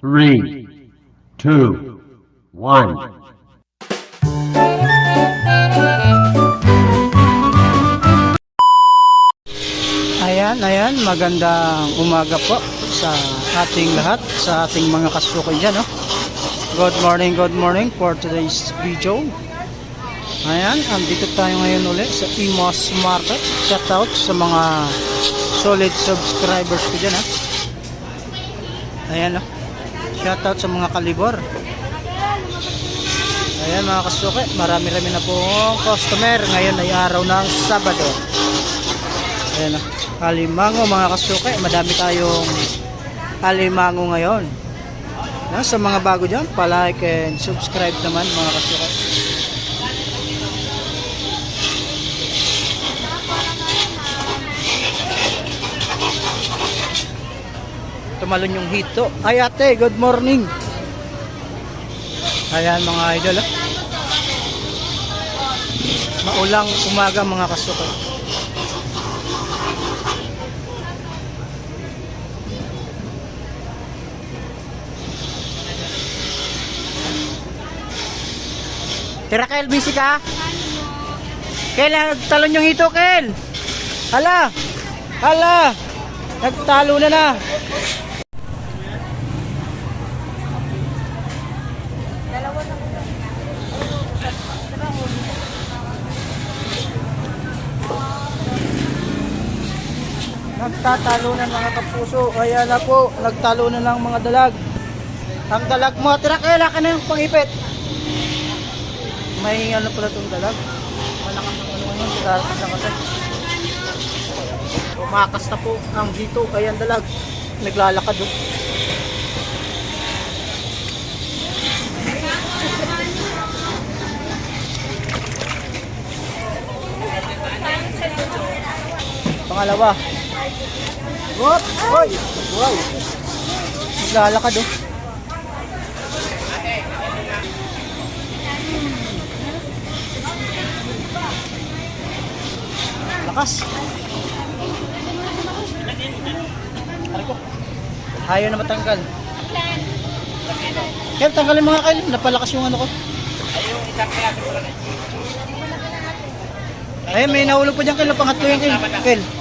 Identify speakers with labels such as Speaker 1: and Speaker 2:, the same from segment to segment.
Speaker 1: three, two, one.
Speaker 2: Ayan, ayan, magandang umaga po sa ating lahat, sa ating mga kasukoy dyan, no? Good morning, good morning for today's video. Ayan, andito tayo ngayon ulit sa Imos Market. Shout out sa mga solid subscribers ko dyan, ha? Ayan, no? Shout out sa mga kalibor. Ayan mga kasukoy, marami-rami na pong customer. Ngayon ay araw ng Sabado. Ayan. Alimango mga kasuke. Madami tayong alimango ngayon. Na, sa mga bago dyan, palike and subscribe naman mga kasuke. Tumalon yung hito. Ay ate, good morning. Ayan mga idol. ah. Maulang umaga mga kasuke. Tira Kel, busy ka? Kel, nagtalon yung hito, Kel. Hala. Hala. Nagtalo na na. Nagtatalo na mga kapuso. Kaya na po, nagtalo na ng mga dalag. Ang dalag mo, tira Kel, akin na yung pangipit. May ano pala itong dalag. Malakas ang ano yun, sigara sa kasi. Tumakas na po ang dito, kaya dalag. Naglalakad oh. Pangalawa. Whoop! Hoy! Wow! Naglalakad oh. Lakas. Ayaw na matanggal. Kel, tanggalin mga Kel. Napalakas yung ano ko. Ay, may nahulog pa dyan Kel. Pangatlo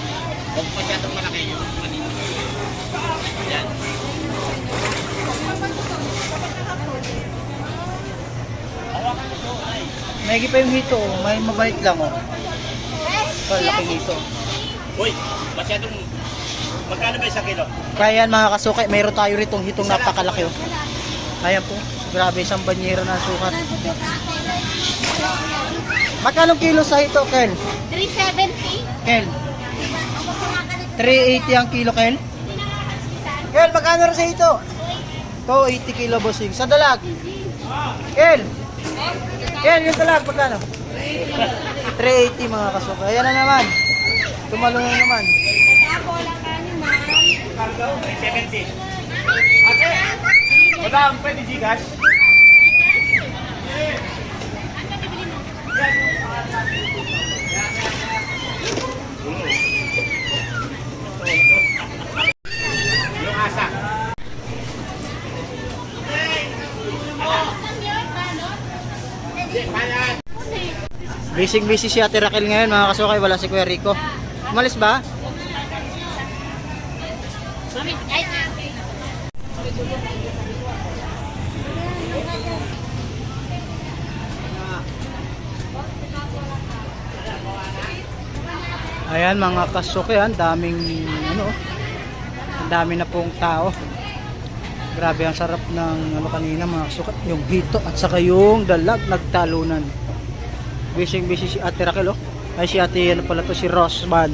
Speaker 2: yan Kel. Kel. May pa yung hito. oh. May mabait lang oh. Palaking hito.
Speaker 3: Uy, masyadong... Magkano ba isang kilo?
Speaker 2: Kaya yan mga kasukay, mayroon tayo ritong hitong napakalaki oh. Ayan po, grabe isang banyero na sukat. Magkano kilo sa ito, Kel?
Speaker 4: 370.
Speaker 2: Kel? 380 ang kilo, Kel? Kel, magkano rin sa ito? 280 kilo, bossing. Sa dalag? Kel? Kel, yung dalag, magkano? 380 mga kasukay. Ayan na naman. Tumalong na naman.
Speaker 3: 70. Ate! Madam, pwede Gcash? Yung
Speaker 2: Busy busy si Ate Raquel ngayon mga kasukay, wala si Kuya Rico. Umalis ba? Ayan mga kasukay, ang daming ano, ang dami na pong tao. Grabe ang sarap ng ano kanina mga kasukay, yung hito at saka yung dalag nagtalunan. Busy busy si Ate Raquel oh. Ay si Ate ano pala to si Rosman.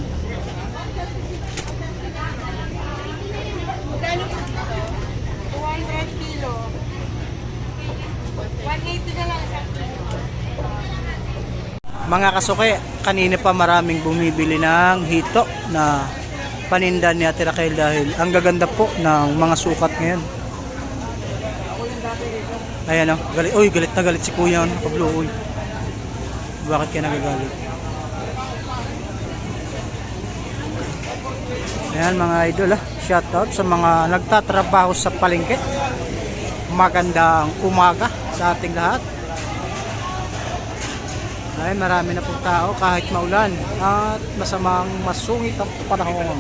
Speaker 4: Magkano po ito? 200 kilo. 180 na lang isang kilo.
Speaker 2: Mga kasuke, kanina pa maraming bumibili ng hito na paninda ni Ate Raquel dahil ang gaganda po ng mga sukat ngayon. Ayan o, galit, uy, galit na galit si Kuya, Pablo, uy. Bakit kaya nagagalit? Ayan mga idol ah, shout out sa mga nagtatrabaho sa palengke. magandang umaga sa ating lahat. Ay, marami na pong tao kahit maulan at masamang masungit ang panahon.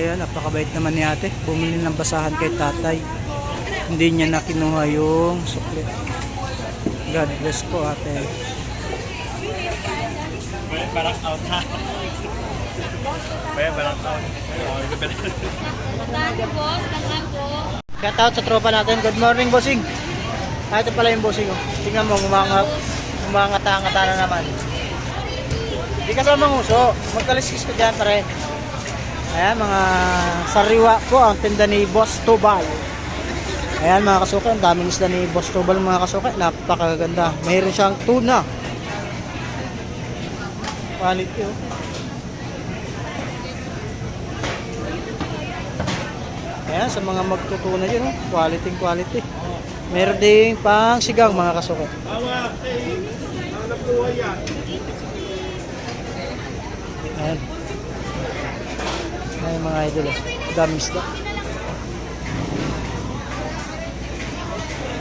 Speaker 2: Ayan, napakabait naman ni ate. Bumili ng basahan kay tatay. Hindi niya na kinuha yung sukli. God bless po ate.
Speaker 3: May barak out ha. May barak out.
Speaker 4: Magkano boss? Magkano po?
Speaker 2: Shout out sa tropa natin. Good morning, bossing. Ah, ito pala yung bossing. Oh. Tingnan mo, umanga, umangata-ngata na naman. Hindi ka naman manguso. Magkaliskis ka dyan pa rin. Ayan, mga sariwa po ang tinda ni Boss Tubal. Ayan mga kasuka, ang daming isda ni Boss Tubal mga kasuka. Napakaganda. Mayroon siyang tuna. Quality oh. Ayan, sa mga magtutuna yun, oh. quality quality. Meron ding pang sigang mga kasuka. Ayan. Ayan mga idol. oh. Dami isda.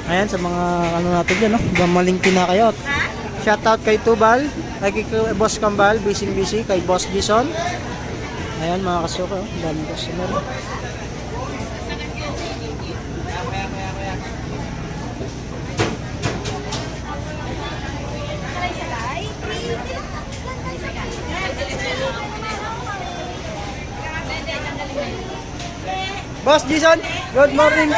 Speaker 2: Ayan, sa mga ano natin dyan, no? Gamalingki na kayo. Shoutout kay Tubal, kay kay Boss Kambal, busy busy, kay Boss Gison. Ayan mga kasuka, oh. dami customer. Boss Gison, good morning.